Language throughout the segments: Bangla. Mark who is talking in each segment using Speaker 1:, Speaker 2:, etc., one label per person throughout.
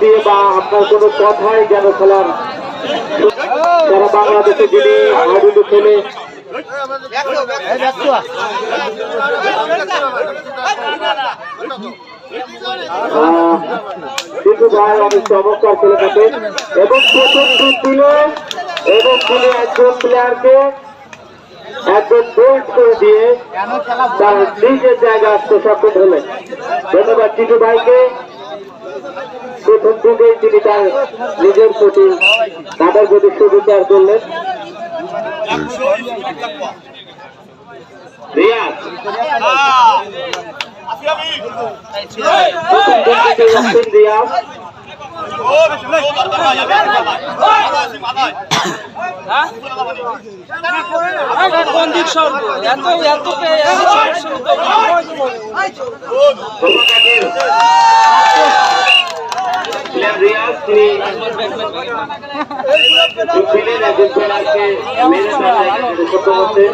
Speaker 1: দিয়ে বা আপনার কোনো কথাই যেন খেলার যারা বাংলাদেশে যিনি আউট খেলে। কিন্তু ভাই অনেক চমৎকার খেলে থাকে এবং প্রথম শট দিল এবং তিনি একজন প্লেয়ারকে একজন বোল্ড করে দিয়ে তার নিজের জায়গা আসতে সক্ষম হলেন। ধন্যবাদ টিটু ভাইকে। প্রথম থেকেই তিনি তার নিজের প্রতি তাদের প্রতি সুবিচার করলেন।
Speaker 2: কোন দিক সর্ব এত এত এত
Speaker 1: প্লেয়ার রিয়াজ তিনি ছিলেন একজন তার জায়গা সক্ষম হতে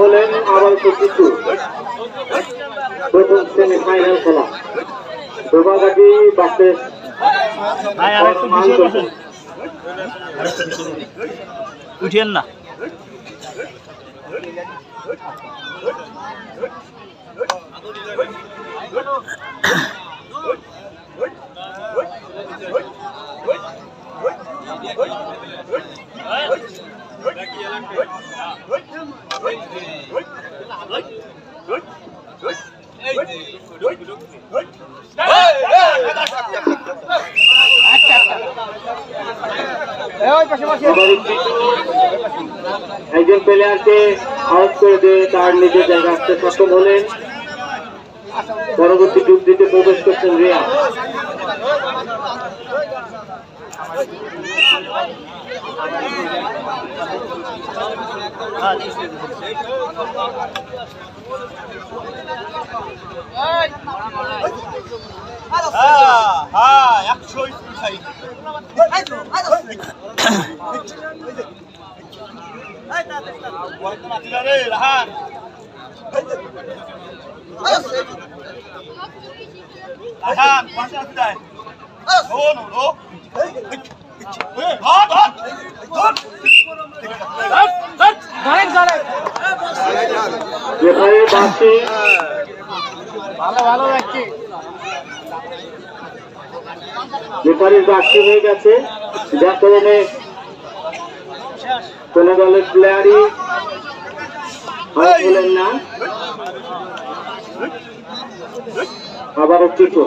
Speaker 1: হলেন আবার কিছু প্রথম সেমিফাইনাল খেলা দুর্গাঘাটি বাসে
Speaker 2: উঠিয়েন না।
Speaker 1: প্লেয়ারকে আউট করে দিয়ে তার নিজের জায়গা আসতে সক্ষম হলেন। পরবর্তী যুগ দিতে প্রবেশ করছেন রিয়া। যেখানে বাসি
Speaker 2: ভালো ভালো রাখছি
Speaker 1: রেফারির বাসি হয়ে গেছে। যার কারণে কোন দলের প্লেয়ারই হলেন না আবারও টিকো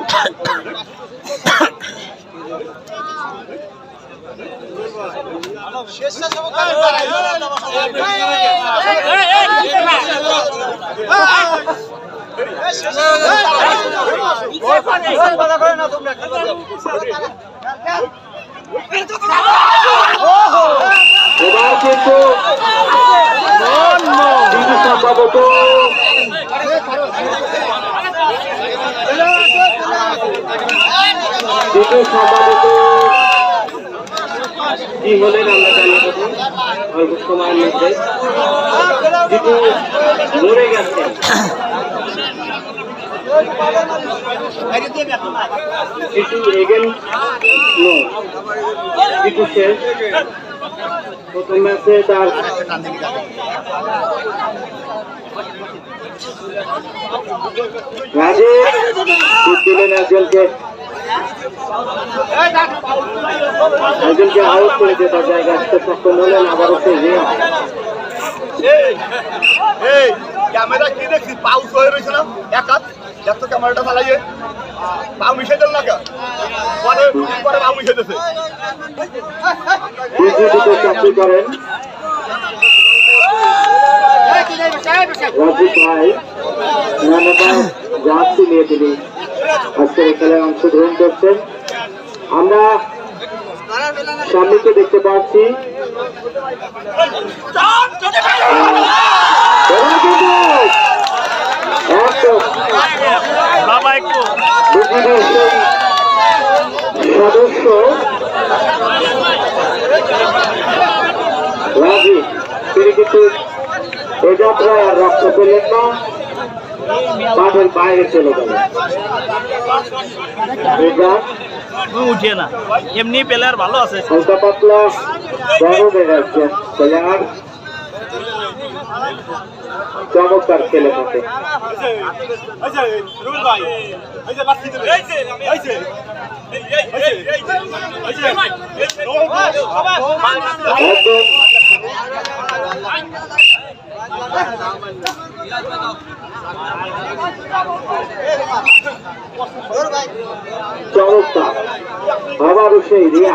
Speaker 1: এবার কিন্তু কিন্তু সম্ভবত কিন্তু সম্ভবত কি হলেন আমরা জানি অল্প সময়ের মধ্যে। কিন্তু মরে গেছেন কিছু এগেন কিছু শেষ। একজনকে একজনকে আউট করে দিয়ে তার জায়গা আসতে সক্ষম হলেন আবারও সে রিয়া
Speaker 3: এই এই। ক্যামেরা কি দেখছি? পাউস হয়ে রয়েছে না? এক হাত। দেখতো ক্যামেরাটা চালাইয়ে। পাউ মিশে দিল না পরে পরে পাউ মিশে
Speaker 1: করছেন। আমরা স্বামীকে দেখতে পাচ্ছি। সদস্য রাজি তিনি কিন্তু এ যাত্রায় আর রক্ষা পেলেন না মাঠের বাইরে চলে গেলেন
Speaker 2: উঠিয়ে না এমনি প্লেয়ার ভালো আছে
Speaker 1: চমৎকার খেলে থাকে একদম চমৎকার আবারও সেই রিয়া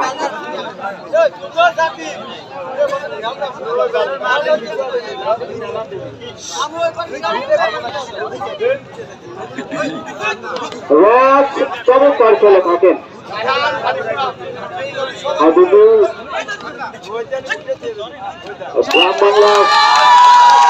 Speaker 1: রাজ চমৎকার খেলে থাকেন বাংলা।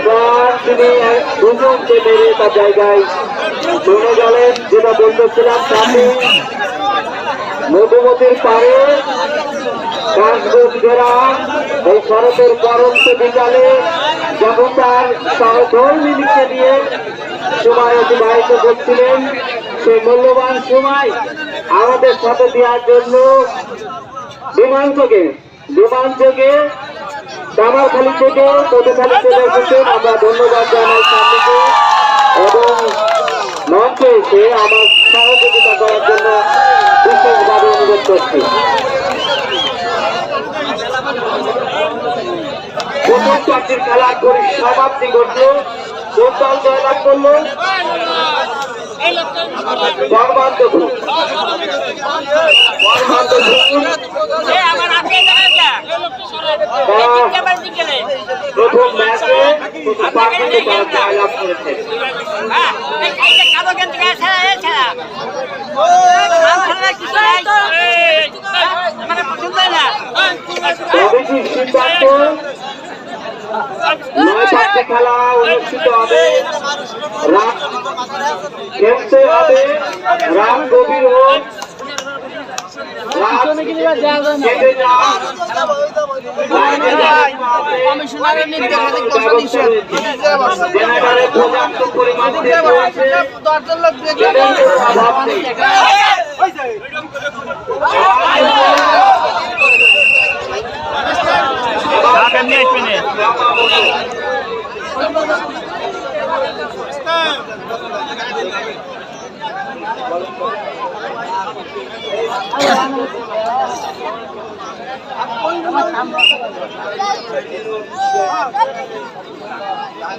Speaker 1: এবার তিনি দুজনকে মেরে তার জায়গায় চলে গেলেন, যেটা বলতেছিলাম তাতে মধুমতির পাড়ে কাশবন ঘেরা এই শরতের পরন্ত বিকালে যখন তার সহধর্মিনীকে নিয়ে সময় অতিবাহিত করছিলেন, সেই মূল্যবান সময় আমাদের সাথে দেওয়ার জন্য বিমান থেকে বিমান থেকে কামারখালী থেকে কতখালি চলে এসেছেন আমরা ধন্যবাদ জানাই সামনেকে। এবং মঞ্চে এসে আমার সহযোগিতা করার জন্য বিশেষভাবে অনুরোধ করছি। খেলার করে সমাপ্তি ঘটল ম্যাচে পার্টিতে তারা জয়লাভ করেছে কমিটির সিদ্ধান্ত নয় পাঁচটি খেলা অনুষ্ঠিত হবে খেলতে হবে রাত গভীর হোক রাত কেটে যাক লাইনে
Speaker 2: কমিশনারের নির্দেশে বসা নিষেধ
Speaker 1: জেনারেটরে পর্যাপ্ত পরিমাণ
Speaker 2: দশজন লোক
Speaker 1: কেন্দ্রের অভাব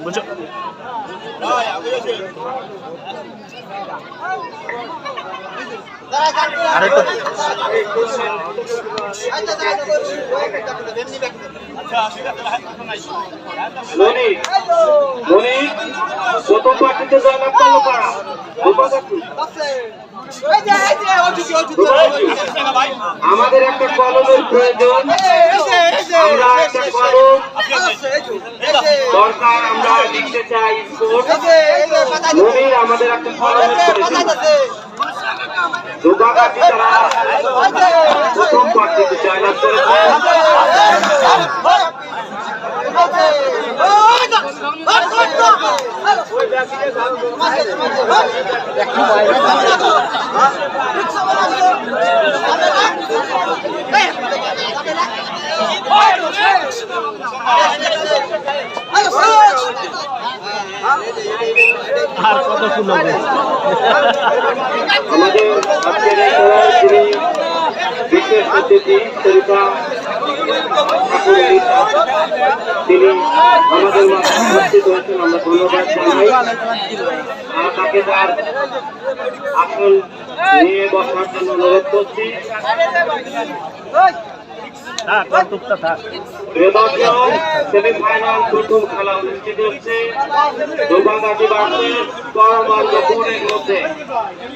Speaker 2: বুঝো। আরেকটু
Speaker 1: মনি মনি প্রথম পার্টিতে জয়লাভ করল কারা? আমাদের একটা কলমের প্রয়োজন আমরা একটা কলম দরকার আমরা লিখতে চাই আমাদের একটা কলমের প্রয়োজন দুপাকাটি তারা প্রথম পার্টিতে জয়লাভ করেছে
Speaker 2: আর কত ফুল হবে
Speaker 1: আমাদের আজকের এই খেলায় যিনি বিশেষ তিনি আমাদের উপস্থিত হয়েছেন আমরা ধন্যবাদ জানাই তাকে তার আসল নিয়ে বসার জন্য অনুরোধ করছি সেমিফাইনাল প্রথম খেলা অনুষ্ঠিত হচ্ছে মধ্যে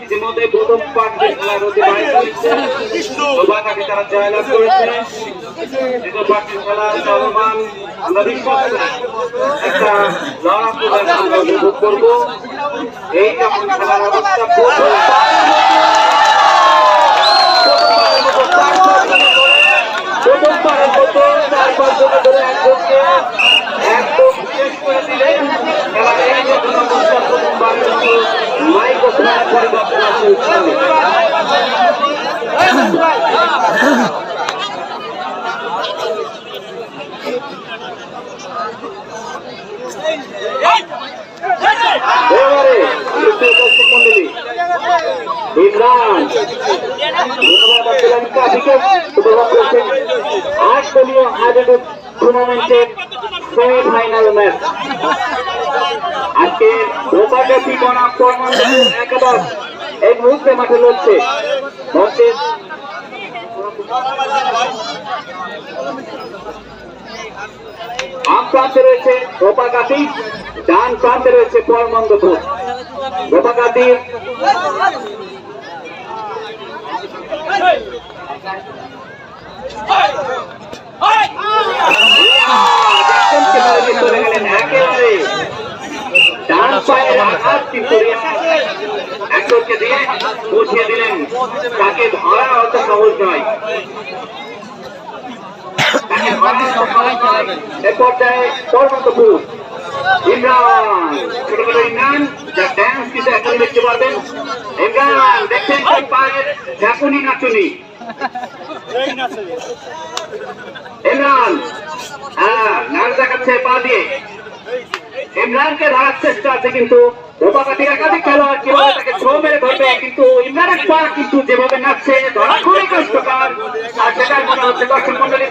Speaker 1: ইতিমধ্যে প্রথম পাঁচটি খেলার অতিবাহিত হয়েছে দুর্গাগাজী তারা জয়লাভ করেছে দ্বিতীয় পাঁচটি খেলা চলমান আমরা বিশ্বাস করি একটা লড়াকু আমরা উপভোগ করব এই খেলার অবস্থা প্রথম প্রথমবারের মতো চার পাঁচ জন ধরে একজনকে একদম শেষ করে দিলেন খেলার এই নতুন অবস্থা প্রথমবারের মতো মাইক ও ফ্ল্যাগ পরিবর্তন আছে ইসলামে। এবারে তৃতীয় দর্শক মণ্ডলী ইমরান ধন্যবাদ আব্দুল কাফিকে উপভোগ করছেন আট দলীয় আয়োজিত টুর্নামেন্টের সেমিফাইনাল ম্যাচ আজকে রোপাকাতি বনাম একাদশ এই মুহূর্তে মাঠে লড়ছে মঞ্চে বাম প্রান্তে রয়েছে রোপাকাতি ডান প্রান্তে রয়েছে পরমন্দপুর বাইরে চলে গেলেন একেবারে ডান পায়ের আঘাত কিন্তু একজনকে দিয়ে বুঝিয়ে দিলেন তাকে দেখছেন পায়ের ঝাঁকুনি নাচুনি। ইমরান হ্যাঁ দেখাচ্ছে পা দিয়ে। ইমরানকে ধরার চেষ্টা আছে কিন্তু কিন্তু যেভাবে নাচছে ধরা খুবই কষ্টকর। আর সেটাই মনে হচ্ছে দর্শক মন্ডলী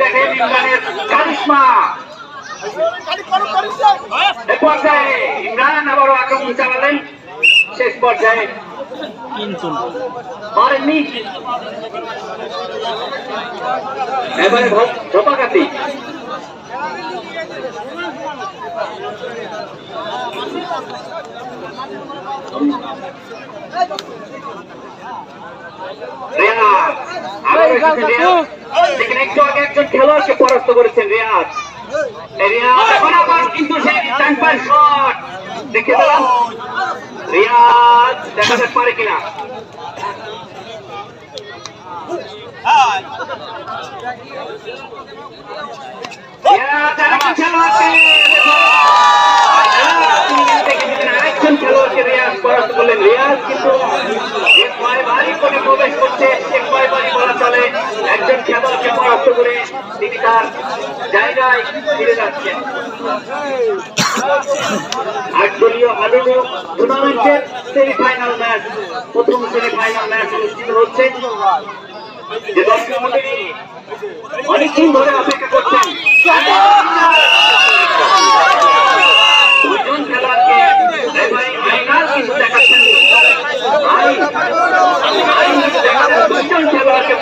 Speaker 1: শেষ পর্যায়ে এবারে ধোপাকাতি একজন খেলোয়াড়কে পরাস্ত করেছেন রিয়াজ রিয়াজ কিন্তু সেই শট দেখে দিলাম রিয়াজ দেখা যাক পারে কিনা রিয়াজ আরেকজন খেলোয়াড়কে রিয়াজ পরাস্ত করলেন রিয়াজ, কিন্তু প্রবেশ করছে চলে একজন খেলোয়াড়কে পরাস্ত করে তিনি তার জায়গায় ফিরে যাচ্ছেন। আট দলীয় আলুরু টুর্নামেন্টের সেমিফাইনাল ম্যাচ প্রথম সেমিফাইনাল ম্যাচ অনুষ্ঠিত হচ্ছে। যে ধরে অপেক্ষা করছেন দুজন খেলোয়াড়কে রেফারি আইনার কিন্তু দেখাচ্ছেন আইন আইন কিন্তু দেখাচ্ছেন দুজন খেলোয়াড়কে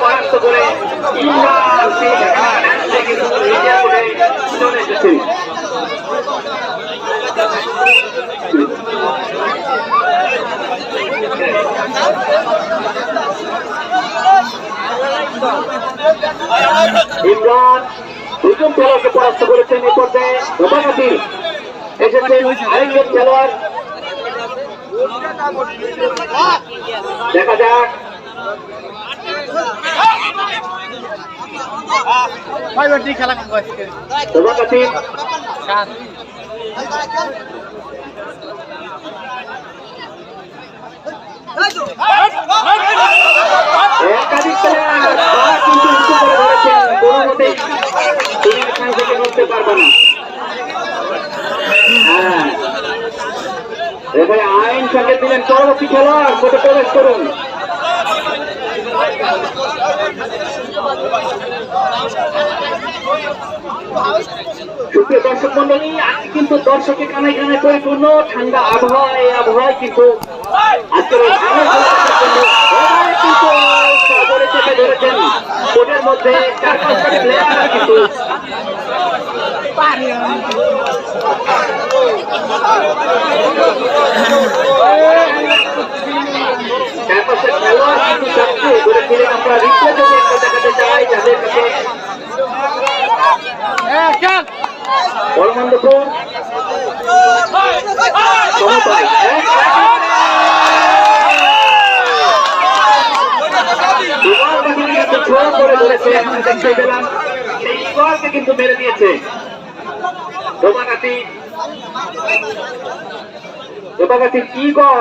Speaker 1: পরাস্ত করে চলে এসেছেন ইমরান দুজন খেলোয়াড়কে পরাস্ত করেছেন এই পর্যায়ে। এসেছেন আরেকজন খেলোয়াড় দেখা যাক।
Speaker 2: খেলা
Speaker 1: রোমাগাতি একাধিক প্লেয়ার তারা কিন্তু উঁচু করে ধরেছেন কোনো মতেই তুমি এখান থেকে নড়তে পারবে এবারে আইন সঙ্গে দিলেন পরবর্তী খেলোয়াড় কোর্টে প্রবেশ করুন। দর্শক মন্ডলী, আজকে কিন্তু দর্শকের কানায় কানায় পরিপূর্ণ, ঠান্ডা আবহাওয়া, এই আবহাওয়ায় কিন্তু মধ্যে চার পাঁচটা প্লেয়ার কিন্তু পরমানন্দপুর সমতায় ছোড়া করে ধরেছে দেখতে পেলাম সেই স্কোরকে কিন্তু মেরে দিয়েছে। দোমাকাতি দোমাকাতি কি গল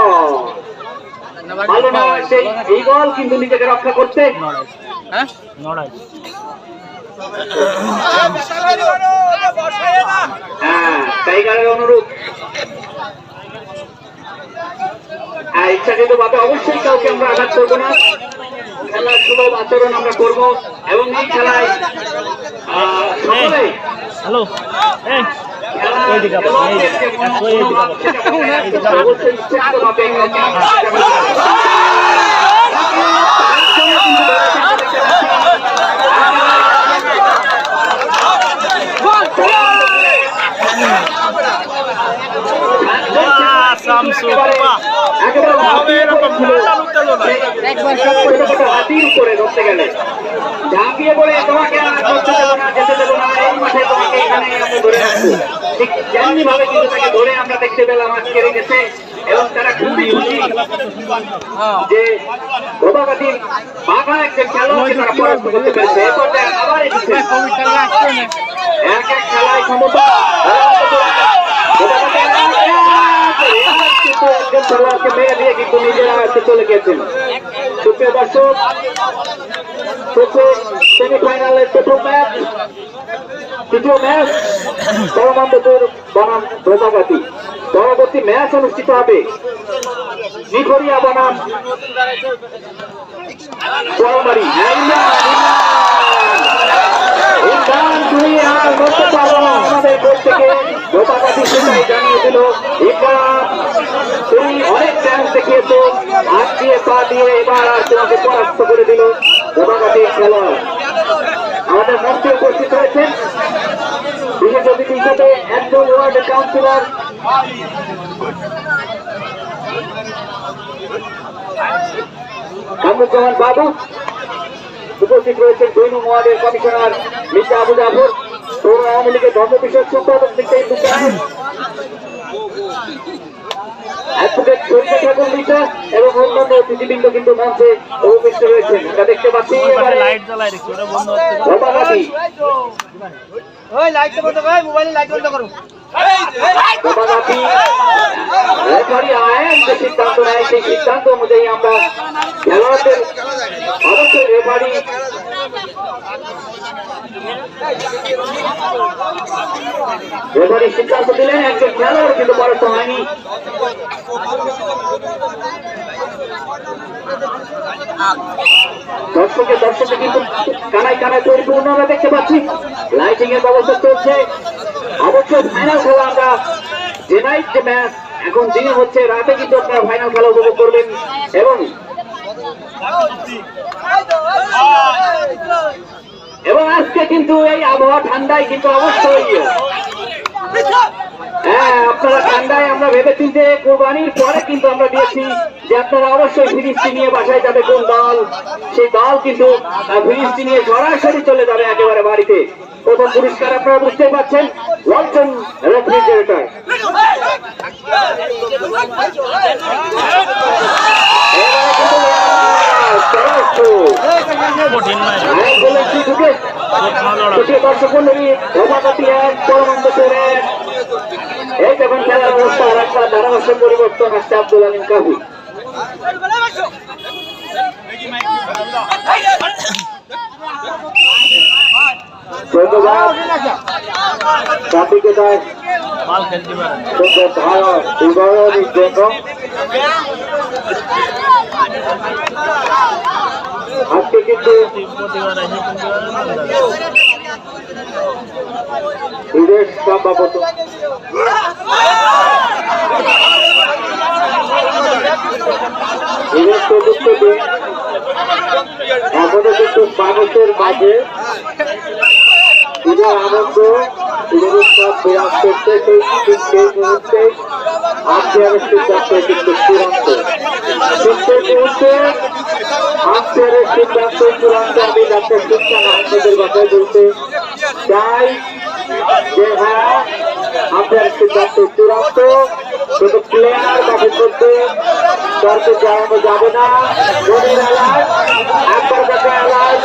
Speaker 1: ভালো না সেই এই বল কিন্তু নিজেকে রক্ষা করতে। হ্যাঁ? টাইগারের অনুরূপ হ্যাঁ ইচ্ছাকৃত ভাবে অবশ্যই কাউকে আমরা আঘাত করব না। খেলার সুলভ আচরণ আমরা করব। এবং এই খেলায় আহ, সকলেই
Speaker 4: হ্যালো।
Speaker 1: একেবারে সব করে তোমাকে আর করতে দেবো না যেতে দেবো না এই মাঠে তোমাকে এখানে আমরা ভাবে কিন্তু তাকে ধরে আমরা দেখতে পেলাম আজকে রেখেছে এবং তারা যে প্রভাবাদীর বাঘা একজন খেলোয়াড়কে তারা পরাস্ত করতে পেরেছে এ পর্যায়ে আবার এসেছে এক দিয়ে কিন্তু নিজেরা চলে গিয়েছেন সুপ্রিয় দর্শক সেমিফাইনালের প্রথম ম্যাচ তৃতীয় ম্যাচ পরমান্তপুর বনাম ব্রতাগাতি পরবর্তী ম্যাচ অনুষ্ঠিত হবে নিখরিয়া বনাম আমাদের তুমি অনেক হাত দিয়ে পা দিয়ে এবার করে আমাদের উপস্থিত রয়েছেন বিশেষ অতিথি হিসেবে একজন ওয়ার্ড কাউন্সিলর কামরুজ্জামান বাবু উপস্থিত রয়েছেন দুই নং ওয়ার্ডের কমিশনার মির্জা আবু জাফর। পৌর আওয়ামী লীগের ধর্ম বিষয়ক সম্পাদক মির্জা অ্যাডভোকেট শরীফ ঠাকুর মির্জা এবং অন্যান্য অতিথিবৃন্দ কিন্তু মঞ্চে উপবিষ্ট রয়েছেন। আমরা দেখতে পাচ্ছি
Speaker 4: লাইট বন্ধ
Speaker 2: ওই লাইট বন্ধ করো মোবাইলে লাইট বন্ধ করো।
Speaker 1: ভোটাগাতি রেফারি আইন যে সিদ্ধান্ত নেয় সেই সিদ্ধান্ত অনুযায়ী আমরা খেলোয়াড়দের অবশ্যই রেফারি রেফারি সিদ্ধান্ত দিলেন একজন খেলোয়াড় কিন্তু পরাস্ত হয়নি দর্শকের দর্শকে কিন্তু কানায় কানায় পরিপূর্ণ আমরা দেখতে পাচ্ছি লাইটিং এর ব্যবস্থা চলছে অবশ্যই ফাইনাল খেলা আমরা যে নাইট যে ম্যাচ এখন দিন হচ্ছে রাতে কিন্তু আপনারা ফাইনাল খেলা উপভোগ করবেন এবং এবং আজকে কিন্তু এই আবহাওয়া ঠান্ডায় কিন্তু অবশ্যই হ্যাঁ আপনারা ঠান্ডায় আমরা ভেবে চিনতে কোরবানির পরে কিন্তু আমরা দিয়েছি যে আপনারা অবশ্যই ফিরিস্তি নিয়ে বাসায় যাবে কোন দল? সেই দল কিন্তু ফিরিস্তি নিয়ে সরাসরি চলে যাবে একেবারে বাড়িতে। প্রথম পুরস্কার আপনারা বুঝতে পারছেন ওয়ালটন রেফ্রিজারেটর।
Speaker 4: কঠিন লড়াই।
Speaker 1: দুটি দর্শক মন্ডলী রমাপতি এক পরমন্দপুর এক। এই যখন খেলার অবস্থা, আর একটা ধারাভাষ্য পরিবর্তন আসছে আব্দুল আলিম কাবি ধন্যবাদ। আজকে কিন্তু বিদেশ সম্ভবত। বিদেশ প্রযুক্তি এখনও কিন্তু মানুষের মাঝে ঈদের আনন্দ, ঈদের উৎসব বিরাজ করতে সেই সেই মুহূর্তে আম্পায়ারের সিদ্ধান্ত কিন্তু চূড়ান্ত মুহূর্তে আম্পায়ারের সিদ্ধান্ত চূড়ান্ত আমি ডাক্তার কথায় বলতে চাই যে হ্যাঁ আপনার সিদ্ধান্ত চূড়ান্ত, কিন্তু প্লেয়ার মাঠে করতে তর্কে জানানো যাবে না। ধোনির আলাজ আকবর কাকা আলাজ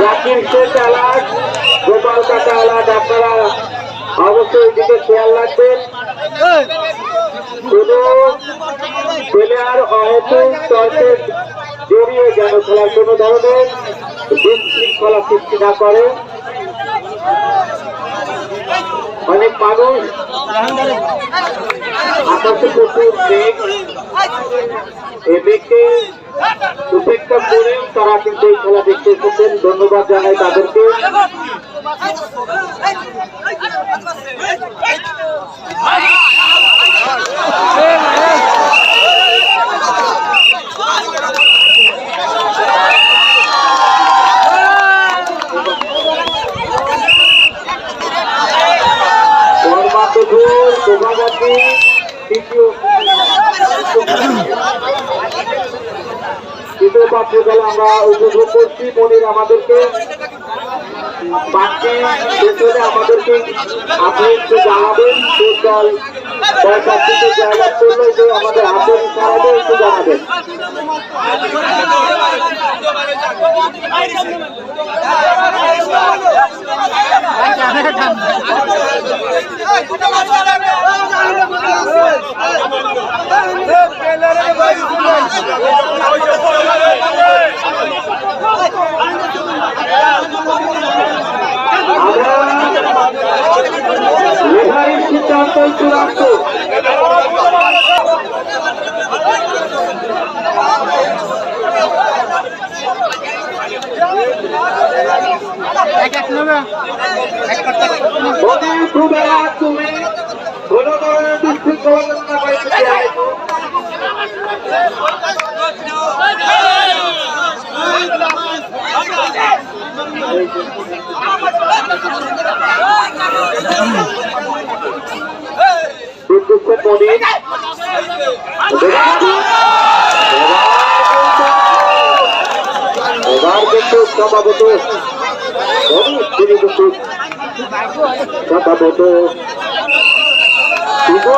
Speaker 1: জাকির শেখ আলাজ গোপাল কাকা আলাজ আপনারা অবশ্যই দিকে খেয়াল রাখবেন। শুধু প্লেয়ার অহেতুক তর্কে জড়িয়ে যেন খেলার কোনো ধরনের বিশৃঙ্খলা সৃষ্টি না করে অনেক মানুষ আকাশে প্রচুর মেঘ এই মেঘকে উপেক্ষা করে তারা কিন্তু এই খেলা দেখতে এসেছেন ধন্যবাদ জানাই তাদেরকে তৃতীয় পাত্র খেলা আমরা উপভোগ করছি। মনির আমাদেরকে বাকি আমাদেরকে আপনি একটু জানাবেন দল আমাদের হাতের ইশারাতে একটু জানাবেন আমরা রেফারির সিদ্ধান্ত চূড়ান্ত তুমি কোনো করতে চাই বিদ্যুৎ মনির এবার কিন্তু সম্ভবত তিনি কিন্তু সম্ভবত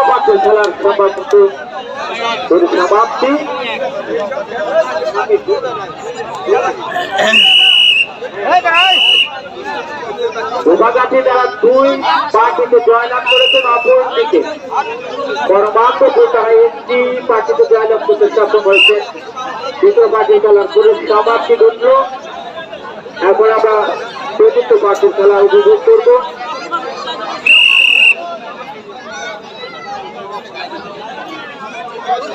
Speaker 1: পাত্র খেলার সম্ভবত সমাপ্তি গোপাগাছি তারা দুই পার্টিতে জয়লাভ করেছেন অপর দিকে। পরমাত্মপুর তারা একটি পার্টিতে জয়লাভ করতে সক্ষম হয়েছে। দ্বিতীয় পার্টি খেলার পুরুষ সমাপ্তি ঘটল। এখন আমরা চতুর্থ পার্টির খেলা উপভোগ করব।